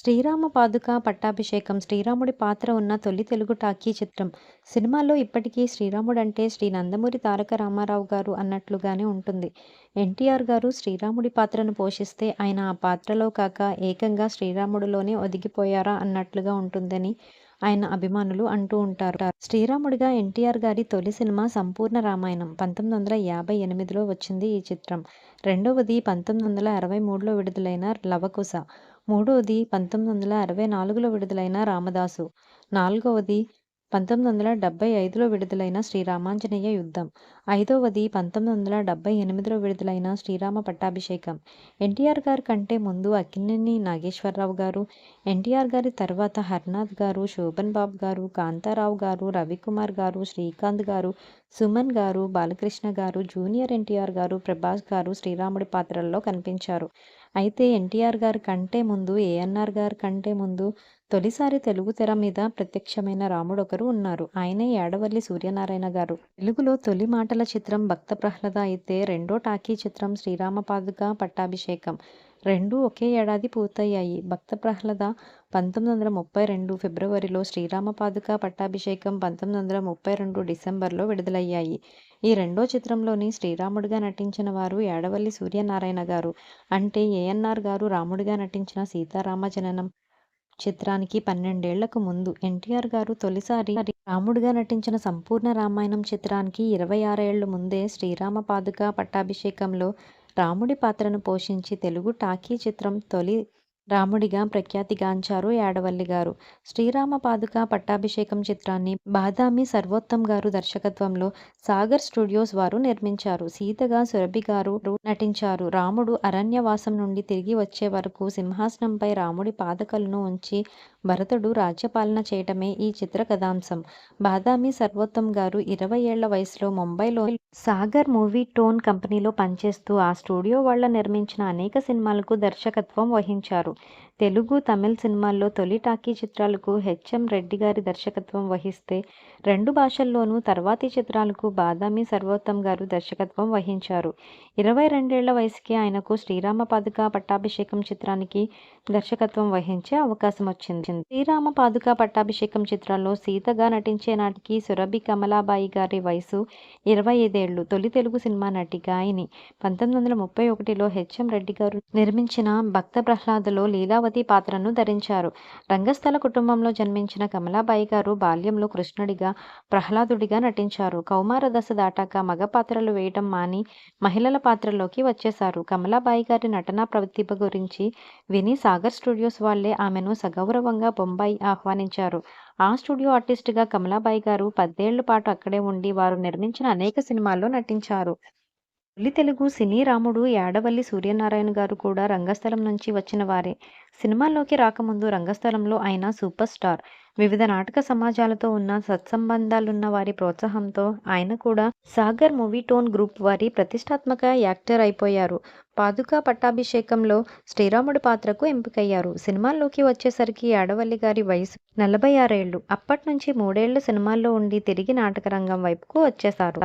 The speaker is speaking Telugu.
శ్రీరామ పాదుక పట్టాభిషేకం శ్రీరాముడి పాత్ర ఉన్న తొలి తెలుగు టాకీ చిత్రం. సినిమాలో ఇప్పటికీ శ్రీరాముడంటే శ్రీ నందమూరి తారక రామారావు గారు అన్నట్లుగానే ఉంటుంది. ఎన్టీఆర్ గారు శ్రీరాముడి పాత్రను పోషిస్తే ఆయన ఆ పాత్రలో కాక ఏకంగా శ్రీరాముడిలోనే ఒదిగిపోయారా అన్నట్లుగా ఉంటుందని ఆయన అభిమానులు అంటూ ఉంటారు. శ్రీరాముడిగా ఎన్టీఆర్ గారి తొలి సినిమా సంపూర్ణ రామాయణం పంతొమ్మిది వందల యాభై ఎనిమిదిలో వచ్చింది ఈ చిత్రం. రెండవది పంతొమ్మిది వందల అరవై మూడులో విడుదలైన లవకుశ. మూడవది పంతొమ్మిది వందల అరవై నాలుగులో విడుదలైన రామదాసు. నాలుగవది పంతొమ్మిది వందల డెబ్బై ఐదులో విడుదలైన శ్రీరామాంజనేయ యుద్ధం. ఐదవది పంతొమ్మిది వందల డెబ్బై ఎనిమిదిలో విడుదలైన శ్రీరామ పట్టాభిషేకం. ఎన్టీఆర్ గారి కంటే ముందు అక్కినేని నాగేశ్వరరావు గారు ఎన్టీఆర్ గారి తర్వాత హర్నాథ్ గారు శోభన్ బాబు గారు కాంతారావు గారు రవికుమార్ గారు శ్రీకాంత్ గారు సుమన్ గారు బాలకృష్ణ గారు జూనియర్ ఎన్టీఆర్ గారు ప్రభాస్ గారు శ్రీరాముడి పాత్రల్లో కనిపించారు. అయితే ఎన్టీఆర్ గారి కంటే ముందు ఏఎన్ఆర్ గారి కంటే ముందు తొలిసారి తెలుగు తెర మీద ప్రత్యక్షమైన రాముడు ఒకరు ఉన్నారు. ఆయనే ఏడవల్లి సూర్యనారాయణ గారు. తెలుగులో తొలి మాటల చిత్రం భక్త ప్రహ్లాద అయితే రెండో టాకీ చిత్రం శ్రీరామ పాదుక పట్టాభిషేకం. రెండు ఒకే ఏడాది పూర్తయ్యాయి. భక్త ప్రహ్లాద పంతొమ్మిది వందల ముప్పై రెండు ఫిబ్రవరిలో శ్రీరామ పాదుక పట్టాభిషేకం పంతొమ్మిది వందల ముప్పై రెండు డిసెంబర్లో విడుదలయ్యాయి. ఈ రెండో చిత్రంలోని శ్రీరాముడిగా నటించిన వారు ఏడవల్లి సూర్యనారాయణ గారు. అంటే ఏఎన్ఆర్ గారు రాముడిగా నటించిన సీతారామ జననం చిత్రానికి పన్నెండేళ్ళకు ముందు ఎన్టీఆర్ గారు తొలిసారి రాముడిగా నటించిన సంపూర్ణ రామాయణం చిత్రానికి ఇరవై ఆరేళ్ళ ముందే శ్రీరామ పాదుక పట్టాభిషేకంలో రాముడి పాత్రను పోషించి తెలుగు టాకీ చిత్రం తొలి రాముడిగా ప్రఖ్యాతిగాంచారు యాడవల్లి గారు. శ్రీరామ పాదుక పట్టాభిషేకం చిత్రాన్ని బాదామి సర్వోత్తమ్ గారు దర్శకత్వంలో సాగర్ స్టూడియోస్ వారు నిర్మించారు. సీతగా సురభి గారు నటించారు. రాముడు అరణ్యవాసం నుండి తిరిగి వచ్చే వరకు సింహాసనంపై రాముడి పాదకలను ఉంచి భరతుడు రాజ్యపాలన చేయటమే ఈ చిత్ర కథాంశం. బాదామి సర్వోత్తమ్ గారు ఇరవై ఏళ్ళ వయసులో ముంబైలో సాగర్ మూవీ టోన్ కంపెనీలో పనిచేస్తూ ఆ స్టూడియో వాళ్ళ నిర్మించిన అనేక సినిమాలకు దర్శకత్వం వహించారు. తెలుగు తమిళ్ సినిమాల్లో తొలి టాకీ చిత్రాలకు హెచ్ఎం రెడ్డి గారి దర్శకత్వం వహిస్తే రెండు భాషల్లోనూ తర్వాతి చిత్రాలకు బాదామి సర్వోత్తమ్ గారు దర్శకత్వం వహించారు. ఇరవై రెండేళ్ళ వయసుకి ఆయనకు శ్రీరామ పాదుక పట్టాభిషేకం చిత్రానికి దర్శకత్వం వహించే అవకాశం వచ్చింది శ్రీరామ పాదుక పట్టాభిషేకం చిత్రాల్లో సీతగా నటించే నాటికి సురభి కమలాబాయి గారి వయసు ఇరవై ఐదేళ్ళు తొలి తెలుగు సినిమా నటి గాయని పంతొమ్మిది వందల ముప్పై ఒకటిలో హెచ్ఎం రెడ్డి గారు నిర్మించిన భక్త ప్రహ్లాదలో లీలావతి పాత్రను ధరించారు. రంగస్థల కుటుంబంలో జన్మించిన కమలాబాయి గారు బాల్యంలో కృష్ణుడిగా ప్రహ్లాదుడిగా నటించారు. కౌమార దశ దాటాక మగ పాత్రలు వేయడం మాని మహిళల పాత్రలోకి వచ్చేశారు. కమలాబాయి గారి నటనా ప్రతిభ గురించి విని సాగర్ స్టూడియోస్ వాళ్ళే ఆమెను సగౌరవంగా బొంబాయి ఆహ్వానించారు. ఆ స్టూడియో ఆర్టిస్టుగా కమలాబాయి గారు పదేళ్ళ పాటు అక్కడే ఉండి వారు నిర్మించిన అనేక సినిమాల్లో నటించారు. తొలి తెలుగు సినీ రాముడు యాడవల్లి సూర్యనారాయణ గారు కూడా రంగస్థలం నుంచి వచ్చిన వారే. సినిమాల్లోకి రాకముందు రంగస్థలంలో ఆయన సూపర్ స్టార్. వివిధ నాటక సమాజాలతో ఉన్న సత్సంబంధాలున్న వారి ప్రోత్సాహంతో ఆయన కూడా సాగర్ మూవీ టోన్ గ్రూప్ వారి ప్రతిష్టాత్మక యాక్టర్ అయిపోయారు. పాదుకా పట్టాభిషేకంలో శ్రీరాముడి పాత్రకు ఎంపికయ్యారు. సినిమాల్లోకి వచ్చేసరికి యాడవల్లి గారి వయసు నలభై ఆరేళ్ళు అప్పటి నుంచి మూడేళ్ళు సినిమాల్లో ఉండి తిరిగి నాటక రంగం వైపుకు వచ్చేశారు